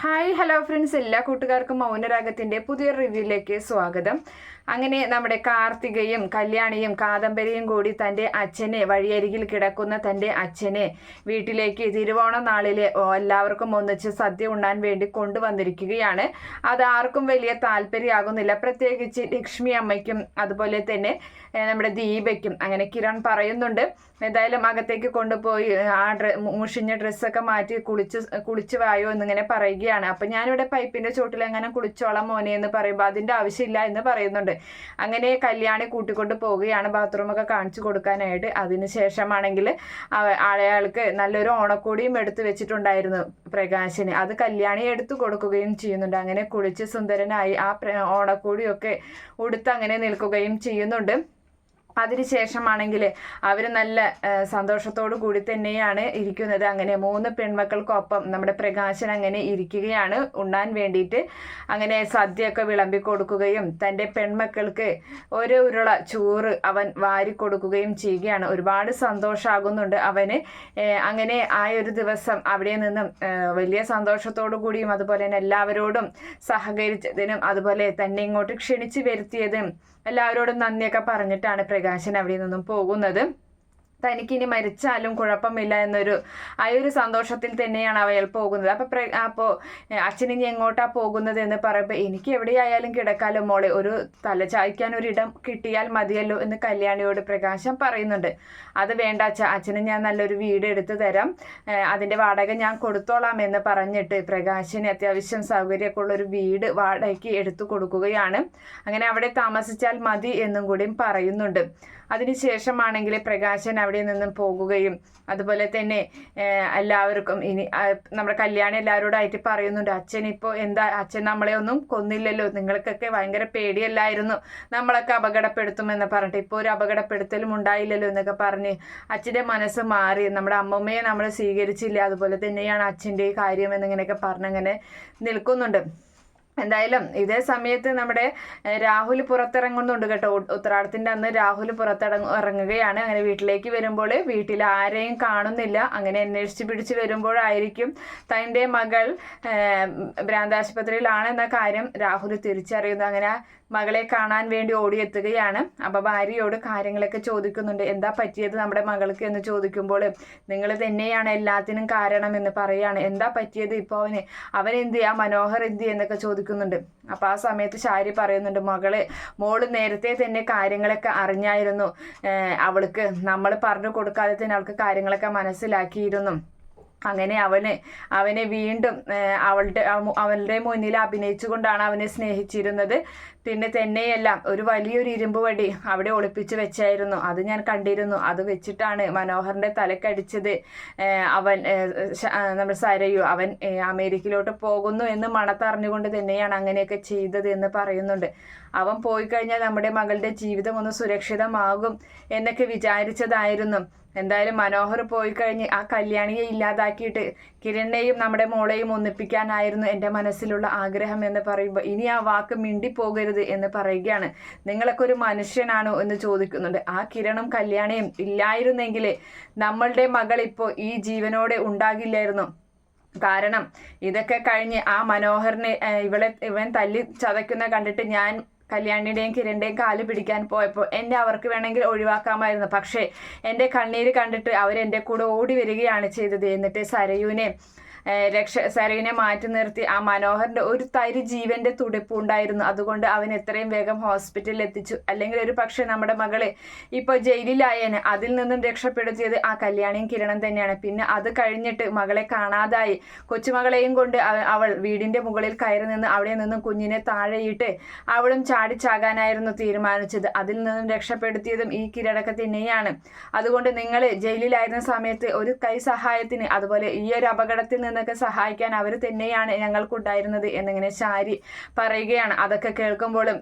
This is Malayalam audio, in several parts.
ഹായ് ഹലോ ഫ്രണ്ട്സ് എല്ലാ കൂട്ടുകാർക്കും മൗനരാഗത്തിന്റെ പുതിയ റിവ്യൂയിലേക്ക് സ്വാഗതം. അങ്ങനെ നമ്മുടെ കാർത്തികയും കല്യാണിയും കാദംബരിയും കൂടി തന്റെ അച്ഛനെ വഴിയരികിൽ കിടക്കുന്ന തന്റെ അച്ഛനെ വീട്ടിലേക്ക് തിരുവോണ നാളിലെ എല്ലാവർക്കും ഒന്നിച്ച് സദ്യ ഉണ്ണാൻ വേണ്ടി കൊണ്ടുവന്നിരിക്കുകയാണ്. അത് ആർക്കും വലിയ താല്പര്യമാകുന്നില്ല. പ്രത്യേകിച്ച് ലക്ഷ്മി അമ്മയ്ക്കും അതുപോലെ തന്നെ നമ്മുടെ ദീപയ്ക്കും. അങ്ങനെ കിരൺ പറയുന്നുണ്ട് എന്തായാലും അകത്തേക്ക് കൊണ്ടുപോയി ആ ഡ്ര മുഷിഞ്ഞ ഡ്രസ്സൊക്കെ മാറ്റി കുളിച്ച് കുളിച്ച് വായോ എന്നിങ്ങനെ പറയുകയാണ് അപ്പൊ ഞാനിവിടെ പൈപ്പിന്റെ ചോട്ടിൽ എങ്ങനെ കുളിച്ചോളാം മോനെ എന്ന് പറയുമ്പോൾ അതിന്റെ ആവശ്യമില്ല എന്ന് പറയുന്നുണ്ട്. അങ്ങനെ കല്യാണി കൂട്ടിക്കൊണ്ട് പോവുകയാണ് ബാത്റൂമൊക്കെ കാണിച്ചു കൊടുക്കാനായിട്ട്. അതിന് ശേഷമാണെങ്കിൽ അയാൾക്ക് നല്ലൊരു ഓണക്കോടിയും എടുത്തു വെച്ചിട്ടുണ്ടായിരുന്നു പ്രകാശിന്. അത് കല്യാണി എടുത്തു കൊടുക്കുകയും ചെയ്യുന്നുണ്ട്. അങ്ങനെ കുളിച്ച് സുന്ദരനായി ആ ഓണക്കോടിയൊക്കെ ഉടുത്ത് അങ്ങനെ നിൽക്കുകയും ചെയ്യുന്നുണ്ട്. അതിനുശേഷമാണെങ്കിൽ അവർ നല്ല സന്തോഷത്തോടു കൂടി തന്നെയാണ് ഇരിക്കുന്നത്. അങ്ങനെ മൂന്ന് പെൺമക്കൾക്കൊപ്പം നമ്മുടെ പ്രകാശൻ അങ്ങനെ ഇരിക്കുകയാണ്. ഉണ്ണാൻ വേണ്ടിയിട്ട് അങ്ങനെ സദ്യയൊക്കെ വിളമ്പി കൊടുക്കുകയും തന്റെ പെൺമക്കൾക്ക് ഓരോ ഉരുള ചോറ് അവൻ വാരി കൊടുക്കുകയും ചെയ്യുകയാണ്. ഒരുപാട് സന്തോഷമാകുന്നുണ്ട് അവന്. അങ്ങനെ ആ ഒരു ദിവസം അവിടെ നിന്നും വലിയ സന്തോഷത്തോടു കൂടിയും അതുപോലെ തന്നെ എല്ലാവരോടും സഹകരിച്ചതിനും അതുപോലെ തന്നെ ഇങ്ങോട്ട് ക്ഷണിച്ചു വരുത്തിയതും എല്ലാവരോടും നന്ദിയൊക്കെ പറഞ്ഞിട്ടാണ് പ്രകാശൻ അവിടെ നിന്നും പോകുന്നത്. തനിക്കിനി മരിച്ചാലും കുഴപ്പമില്ല എന്നൊരു ആ ഒരു സന്തോഷത്തിൽ തന്നെയാണ് അവയൽ പോകുന്നത്. അപ്പൊ അപ്പോൾ അച്ഛനിനി എങ്ങോട്ടാ പോകുന്നത് എന്ന് പറയുമ്പോൾ എനിക്ക് എവിടെയായാലും കിടക്കാലോ മോളെ. ഒരു തല ചായ്ക്കാൻ ഒരു ഇടം കിട്ടിയാൽ മതിയല്ലോ എന്ന് കല്യാണിയോട് പ്രകാശം പറയുന്നുണ്ട്. അത് വേണ്ട അച്ഛ. അച്ഛന് ഞാൻ നല്ലൊരു വീട് എടുത്തു തരാം. അതിന്റെ വാടക ഞാൻ കൊടുത്തോളാം എന്ന് പറഞ്ഞിട്ട് പ്രകാശിന് അത്യാവശ്യം സൗകര്യമൊക്കെ ഉള്ള ഒരു വീട് വാടകയ്ക്ക് എടുത്തു കൊടുക്കുകയാണ്. അങ്ങനെ അവിടെ താമസിച്ചാൽ മതി എന്നും കൂടിയും പറയുന്നുണ്ട്. അതിനുശേഷമാണെങ്കിൽ പ്രകാശൻ അവിടെ നിന്നും പോകുകയും അതുപോലെ തന്നെ എല്ലാവർക്കും ഇനി നമ്മുടെ കല്യാണം എല്ലാവരോടായിട്ട് പറയുന്നുണ്ട് അച്ഛൻ ഇപ്പോൾ എന്താ അച്ഛൻ നമ്മളെ ഒന്നും കൊന്നില്ലല്ലോ നിങ്ങൾക്കൊക്കെ ഭയങ്കര പേടിയല്ലായിരുന്നു നമ്മളൊക്കെ അപകടപ്പെടുത്തുമെന്ന് പറഞ്ഞിട്ട് ഇപ്പോൾ ഒരു അപകടപ്പെടുത്തലും ഉണ്ടായില്ലല്ലോ എന്നൊക്കെ പറഞ്ഞ് അച്ഛന്റെ മനസ്സ് മാറി നമ്മുടെ അമ്മമ്മയെ നമ്മൾ സ്വീകരിച്ചില്ല അതുപോലെ തന്നെയാണ് അച്ഛന്റെ കാര്യം എന്നിങ്ങനെയൊക്കെ പറഞ്ഞങ്ങനെ നിൽക്കുന്നുണ്ട്. എന്തായാലും ഇതേ സമയത്ത് നമ്മുടെ രാഹുൽ പുറത്തിറങ്ങുന്നുണ്ട് കേട്ടോ. ഉത്തരാടത്തിന്റെ അന്ന് രാഹുൽ പുറത്തിറങ്ങ ഇറങ്ങുകയാണ്. അങ്ങനെ വീട്ടിലേക്ക് വരുമ്പോൾ വീട്ടിൽ ആരെയും കാണുന്നില്ല. അങ്ങനെ അന്വേഷിച്ച് പിടിച്ച് വരുമ്പോഴായിരിക്കും തന്റെ മകൾ ഭ്രാന്താശുപത്രിയിലാണെന്ന കാര്യം രാഹുൽ തിരിച്ചറിയുന്നു. അങ്ങനെ മകളെ കാണാൻ വേണ്ടി ഓടിയെത്തുകയാണ്. അപ്പോൾ ഭാര്യയോട് കാര്യങ്ങളൊക്കെ ചോദിക്കുന്നുണ്ട്. എന്താ പറ്റിയത് നമ്മുടെ മകൾക്ക് എന്ന് ചോദിക്കുമ്പോൾ നിങ്ങൾ തന്നെയാണ് എല്ലാത്തിനും കാരണം എന്ന് പറയുകയാണ് എന്താ പറ്റിയത് ഇപ്പോൾ അവന്? അവൻ എന്ത് ചെയ്യാ മനോഹർ എന്ത് എന്നൊക്കെ ചോദിക്കുന്നുണ്ട് അപ്പോൾ ആ സമയത്ത് ശാരി പറയുന്നുണ്ട് മകൾ മോൾ നേരത്തെ തന്നെ കാര്യങ്ങളൊക്കെ അറിഞ്ഞായിരുന്നു. അവൾക്ക് നമ്മൾ പറഞ്ഞു കൊടുക്കാതെ തന്നെ അവൾക്ക് കാര്യങ്ങളൊക്കെ മനസ്സിലാക്കിയിരുന്നു. അങ്ങനെ അവന് അവനെ വീണ്ടും അവളുടെ അവളുടെ മുന്നിൽ അഭിനയിച്ചുകൊണ്ടാണ് അവനെ സ്നേഹിച്ചിരുന്നത്. പിന്നെ തന്നെയെല്ലാം ഒരു വലിയൊരു ഇരുമ്പ് വടി അവിടെ ഒളിപ്പിച്ച് വെച്ചായിരുന്നു. അത് ഞാൻ കണ്ടിരുന്നു. അത് വെച്ചിട്ടാണ് മനോഹറിന്റെ തലക്കടിച്ചത്. അവൻ നമ്മൾ സരയു അവൻ അമേരിക്കയിലോട്ട് പോകുന്നു എന്ന് മണത്തറിഞ്ഞുകൊണ്ട് തന്നെയാണ് അങ്ങനെയൊക്കെ ചെയ്തത് എന്ന് പറയുന്നുണ്ട്. അവൻ പോയി കഴിഞ്ഞാൽ നമ്മുടെ മകളുടെ ജീവിതം ഒന്ന് സുരക്ഷിതമാകും എന്നൊക്കെ വിചാരിച്ചതായിരുന്നു. എന്തായാലും മനോഹർ പോയി കഴിഞ്ഞ് ആ കല്യാണിയെ ഇല്ലാതാക്കിയിട്ട് കിരണിനെയും നമ്മുടെ മോളെയും ഒന്നിപ്പിക്കാനായിരുന്നു എന്റെ മനസ്സിലുള്ള ആഗ്രഹം എന്ന് പറയുമ്പോൾ ഇനി ആ വാക്ക് മിണ്ടിപ്പോകരുത് എന്ന് പറയുകയാണ്. നിങ്ങളൊക്കെ ഒരു മനുഷ്യനാണോ എന്ന് ചോദിക്കുന്നുണ്ട്. ആ കിരണും കല്യാണിയും ഇല്ലായിരുന്നെങ്കിൽ നമ്മളുടെ മകൾ ഇപ്പോൾ ഈ ജീവനോടെ ഉണ്ടാകില്ലായിരുന്നു. കാരണം ഇതൊക്കെ കഴിഞ്ഞ് ആ മനോഹറിനെ ഇവളെ ഇവൻ തല്ലി ചതയ്ക്കുന്ന കണ്ടിട്ട് ഞാൻ കല്യാണിയുടെയും കിരണിന്റെയും കാൽ പിടിക്കാൻ പോയപ്പോൾ എന്നെ അവർക്ക് വേണമെങ്കിൽ ഒഴിവാക്കാമായിരുന്നു. പക്ഷേ എന്റെ കണ്ണീര് കണ്ടിട്ട് അവരെന്റെ കൂടെ ഓടി വരികയാണ് ചെയ്തത്. എന്നിട്ട് സരയുവിനെ രക്ഷ സരവിനെ മാറ്റി നിർത്തി ആ മനോഹറിന്റെ ഒരു തരി ജീവന്റെ തുടിപ്പ് ഉണ്ടായിരുന്നു. അതുകൊണ്ട് അവൻ എത്രയും വേഗം ഹോസ്പിറ്റലിൽ എത്തിച്ചു. അല്ലെങ്കിൽ ഒരു പക്ഷേ നമ്മുടെ മകളെ ഇപ്പോൾ ജയിലിലായേന്. അതിൽ നിന്നും രക്ഷപ്പെടുത്തിയത് ആ കല്യാണിയും കിരണം തന്നെയാണ്. പിന്നെ അത് കഴിഞ്ഞിട്ട് മകളെ കാണാതായി. കൊച്ചുമകളെയും കൊണ്ട് അവൾ വീടിന്റെ മുകളിൽ കയറി നിന്ന് അവിടെ നിന്നും കുഞ്ഞിനെ താഴെയിട്ട് അവളും ചാടിച്ചാകാനായിരുന്നു തീരുമാനിച്ചത്. അതിൽ നിന്നും രക്ഷപ്പെടുത്തിയതും ഈ കിരടക്ക തന്നെയാണ്. അതുകൊണ്ട് നിങ്ങൾ ജയിലിലായിരുന്ന സമയത്ത് ഒരു കൈ സഹായത്തിന് അതുപോലെ ഈ ഒരു അപകടത്തിൽ നിന്നൊക്കെ സഹായിക്കാൻ അവർ തന്നെയാണ് ഞങ്ങൾക്കുണ്ടായിരുന്നത് എന്നിങ്ങനെ ശാരി പറയുകയാണ്. അതൊക്കെ കേൾക്കുമ്പോഴും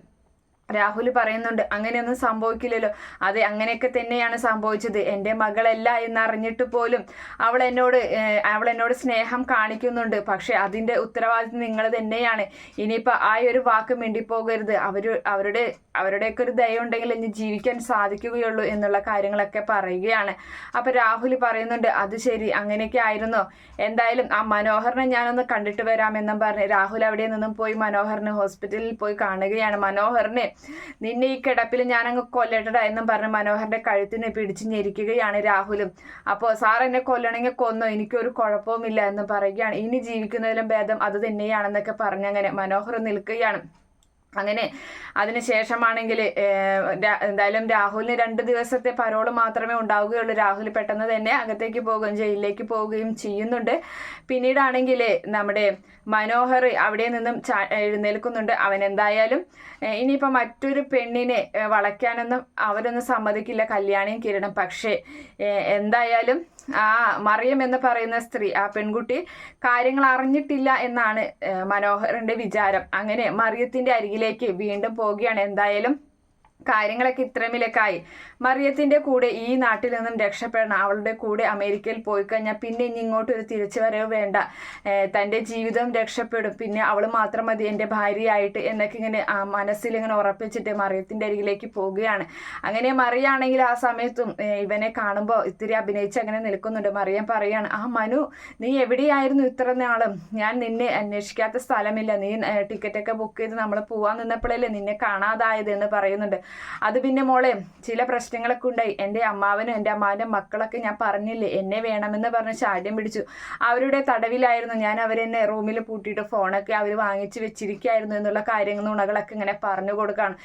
രാഹുൽ പറയുന്നുണ്ട് അങ്ങനെയൊന്നും സംഭവിക്കില്ലല്ലോ. അതെ അങ്ങനെയൊക്കെ തന്നെയാണ് സംഭവിച്ചത്. എന്റെ മകളല്ല എന്നറിഞ്ഞിട്ട് പോലും അവൾ എന്നോട് അവൾ എന്നോട് സ്നേഹം കാണിക്കുന്നുണ്ട്. പക്ഷെ അതിന്റെ ഉത്തരവാദിത്വം നിങ്ങൾ തന്നെയാണ്. ഇനിയിപ്പോൾ ആ ഒരു വാക്ക് മിണ്ടിപ്പോകരുത്. അവർ അവരുടെ അവരുടെയൊക്കെ ഒരു ദയ ഉണ്ടെങ്കിൽ ഇനി ജീവിക്കാൻ സാധിക്കുകയുള്ളൂ എന്നുള്ള കാര്യങ്ങളൊക്കെ പറയുകയാണ്. അപ്പോൾ രാഹുൽ പറയുന്നുണ്ട് അത് ശരി അങ്ങനെയൊക്കെ ആയിരുന്നോ? എന്തായാലും ആ മനോഹറിനെ ഞാനൊന്ന് കണ്ടിട്ട് വരാമെന്നും പറഞ്ഞ് രാഹുൽ അവിടെ നിന്നും പോയി മനോഹറിനെ ഹോസ്പിറ്റലിൽ പോയി കാണുകയാണ്. മനോഹറിനെ നിന്നെ ഈ കിടപ്പിൽ ഞാനങ്ങ് കൊല്ലട്ടട എന്നും പറഞ്ഞ് മനോഹറിന്റെ കഴുത്തിനെ പിടിച്ച് ഞെരിക്കുകയാണ് രാഹുലും. അപ്പോൾ സാർ എന്നെ കൊല്ലണമെങ്കിൽ കൊന്നോ? എനിക്കൊരു കുഴപ്പവുമില്ല എന്ന് പറയുകയാണ്. ഇനി ജീവിക്കുന്നതിലും ഭേദം അത് തന്നെയാണെന്നൊക്കെ പറഞ്ഞങ്ങനെ മനോഹർ നിൽക്കുകയാണ്. അങ്ങനെ അതിനുശേഷമാണെങ്കിൽ എന്തായാലും രാഹുലിന് രണ്ട് ദിവസത്തെ പരോൾ മാത്രമേ ഉണ്ടാവുകയുള്ളൂ. രാഹുൽ പെട്ടെന്ന് തന്നെ അകത്തേക്ക് പോകുകയും ജയിലിലേക്ക് പോവുകയും ചെയ്യുന്നുണ്ട്. പിന്നീടാണെങ്കിൽ നമ്മുടെ മനോഹർ അവിടെ നിന്നും എഴുന്നേൽക്കുന്നുണ്ട്. അവൻ എന്തായാലും ഇനിയിപ്പോൾ മറ്റൊരു പെണ്ണിനെ വളയ്ക്കാനൊന്നും അവരൊന്നും സമ്മതിക്കില്ല. കല്യാണിയും കിരണം പക്ഷേ എന്തായാലും ആ മറിയം എന്ന് പറയുന്ന സ്ത്രീ ആ പെൺകുട്ടി കാര്യങ്ങൾ അറിഞ്ഞിട്ടില്ല എന്നാണ് മനോഹറിന്റെ വിചാരം. അങ്ങനെ മറിയത്തിന്റെ മറിയത്തിന്റെ അരികിലേക്ക് വീണ്ടും പോവുകയാണ്. എന്തായാലും കാര്യങ്ങളൊക്കെ ഇത്രമിലൊക്കെയായി മറിയത്തിന്റെ കൂടെ ഈ നാട്ടിൽ നിന്നും രക്ഷപ്പെടണം. അവളുടെ കൂടെ അമേരിക്കയിൽ പോയി കഴിഞ്ഞാൽ പിന്നെ ഇനി ഇങ്ങോട്ട് ഒരു തിരിച്ചു വരവ് വേണ്ട തന്റെ ജീവിതം രക്ഷപ്പെടും. പിന്നെ അവൾ മാത്രം മതി എന്റെ ഭാര്യയായിട്ട് എന്നൊക്കെ ഇങ്ങനെ മനസ്സിൽ ഇങ്ങനെ ഉറപ്പിച്ചിട്ട് മറിയത്തിന്റെ അരികിലേക്ക് പോവുകയാണ് അങ്ങനെ മറിയാണെങ്കിൽ ആ സമയത്തും ഇവനെ കാണുമ്പോൾ ഇത്തിരി അഭിനയിച്ച് അങ്ങനെ നിൽക്കുന്നുണ്ട്. മറിയം പറയാണ് ആ മനു നീ എവിടെയായിരുന്നു ഇത്ര നാളും? ഞാൻ നിന്നെ അന്വേഷിക്കാത്ത സ്ഥലമില്ല. നീ ടിക്കറ്റൊക്കെ ബുക്ക് ചെയ്ത് നമ്മൾ പോവാൻ നിന്നപ്പോഴല്ലേ നിന്നെ കാണാതായത്? എന്ന് പറയുന്നുണ്ട്. അത് പിന്നെ മോളെ ചില പ്രശ്നങ്ങളൊക്കെ ഉണ്ടായി. എന്റെ അമ്മാവനും എന്റെ അമ്മാവന്റെ മക്കളൊക്കെ ഞാൻ പറഞ്ഞില്ലേ എന്നെ വേണമെന്ന് പറഞ്ഞ് ചാട്യം പിടിച്ചു. അവരുടെ തടവിലായിരുന്നു ഞാൻ അവരെന്നെ റൂമിൽ പൂട്ടിയിട്ട് ഫോണൊക്കെ അവർ വാങ്ങിച്ച് വെച്ചിരിക്കുകയായിരുന്നു എന്നുള്ള കാര്യങ്ങൾ നുണകളൊക്കെ ഇങ്ങനെ പറഞ്ഞു കൊടുക്കുകയാണ്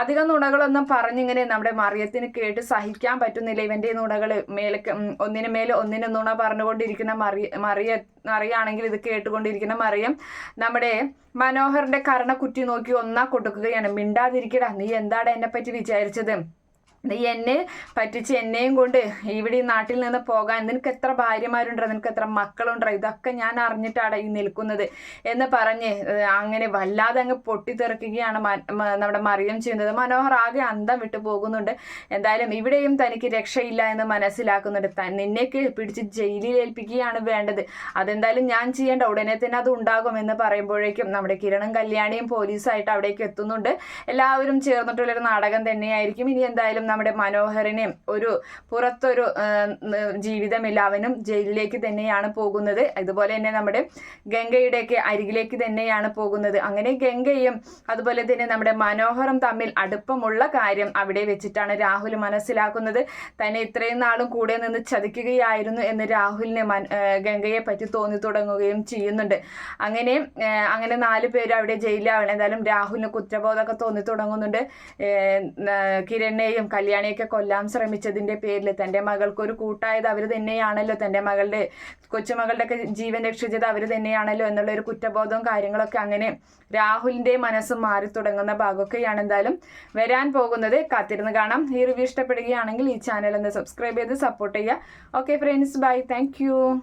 അധികം നുണകളൊന്നും പറഞ്ഞിങ്ങനെ നമ്മുടെ മറിയത്തിന് കേട്ട് സഹിക്കാൻ പറ്റുന്നില്ല. ഇവന്റെ നുണകൾ മേലൊക്കെ ഒന്നിനു മേലെ ഒന്നിനു നുണ പറഞ്ഞുകൊണ്ടിരിക്കുന്ന മറിയ മറിയ അറിയാണെങ്കിൽ ഇത് കേട്ടുകൊണ്ടിരിക്കുന്ന മറിയം നമ്മുടെ മനോഹറിന്റെ കരണ കുറ്റി നോക്കി ഒന്നാ കൊടുക്കുകയാണ്. മിണ്ടാതിരിക്കടാ. നീ എന്താണ് എന്നെ പറ്റി വിചാരിച്ചത്? നീ എന്നെ പറ്റിച്ച് എന്നെയും കൊണ്ട് ഇവിടെ ഈ നാട്ടിൽ നിന്ന് പോകാൻ നിനക്ക് എത്ര ഭാര്യമാരുണ്ടോ നിനക്ക് എത്ര മക്കളുണ്ടോ ഇതൊക്കെ ഞാൻ അറിഞ്ഞിട്ടാണ് ഈ നിൽക്കുന്നത് എന്ന് പറഞ്ഞ് അങ്ങനെ വല്ലാതെ അങ്ങ് പൊട്ടിത്തെറിക്കുകയാണ് നമ്മുടെ മറിയം ചെയ്യുന്നത്. മനോഹർ ആകെ അന്തം വിട്ടു പോകുന്നുണ്ട്. എന്തായാലും ഇവിടെയും തനിക്ക് രക്ഷയില്ല എന്ന് മനസ്സിലാക്കുന്നുണ്ട്. നിന്നേക്ക് പിടിച്ച് ജയിലിൽ ഏൽപ്പിക്കുകയാണ് വേണ്ടത്. അതെന്തായാലും ഞാൻ ചെയ്യേണ്ട ഉടനെ തന്നെ അത് ഉണ്ടാകും എന്ന് പറയുമ്പോഴേക്കും നമ്മുടെ കിരണും കല്യാണിയും പോലീസായിട്ട് അവിടേക്ക് എത്തുന്നുണ്ട്. എല്ലാവരും ചേർന്നിട്ടുള്ളൊരു നാടകം തന്നെയായിരിക്കും. ഇനി എന്തായാലും നമ്മുടെ മനോഹറിനെയും ഒരു പുറത്തൊരു ജീവിതമില്ല അവനും ജയിലിലേക്ക് തന്നെയാണ് പോകുന്നത്. അതുപോലെ തന്നെ നമ്മുടെ ഗംഗയുടെയൊക്കെ അരികിലേക്ക് തന്നെയാണ് പോകുന്നത്. അങ്ങനെ ഗംഗയും അതുപോലെ തന്നെ നമ്മുടെ മനോഹരം തമ്മിൽ അടുപ്പമുള്ള കാര്യം അവിടെ വെച്ചിട്ടാണ് രാഹുൽ മനസ്സിലാക്കുന്നത്. തന്നെ ഇത്രയും നാളും കൂടെ നിന്ന് ചതിക്കുകയായിരുന്നു എന്ന് രാഹുലിന് ഗംഗയെ പറ്റി തോന്നി തുടങ്ങുകയും ചെയ്യുന്നുണ്ട്. അങ്ങനെ അങ്ങനെ നാല് പേര് അവിടെ ജയിലാവണം എന്തായാലും രാഹുലിന് കുറ്റബോധമൊക്കെ തോന്നി തുടങ്ങുന്നുണ്ട്. കിരണിനെയും കല്യാണിയൊക്കെ കൊല്ലാൻ ശ്രമിച്ചതിന്റെ പേരിൽ തന്റെ മകൾക്ക് ഒരു കൂട്ടായത് അവർ തന്നെയാണല്ലോ. തന്റെ മകളുടെ കൊച്ചുമകളുടെ ഒക്കെ ജീവൻ രക്ഷിച്ചത് അവർ തന്നെയാണല്ലോ എന്നുള്ള ഒരു കുറ്റബോധവും കാര്യങ്ങളൊക്കെ അങ്ങനെ രാഹുലിന്റെ മനസ്സ് മാറി തുടങ്ങുന്ന ഭാഗമൊക്കെയാണ് എന്തായാലും വരാൻ പോകുന്നത്. കാത്തിരുന്ന് കാണാം. ഈ റിവ്യൂ ഇഷ്ടപ്പെടുകയാണെങ്കിൽ ഈ ചാനൽ ഒന്ന് സബ്സ്ക്രൈബ് ചെയ്ത് സപ്പോർട്ട് ചെയ്യുക. Okay friends bye thank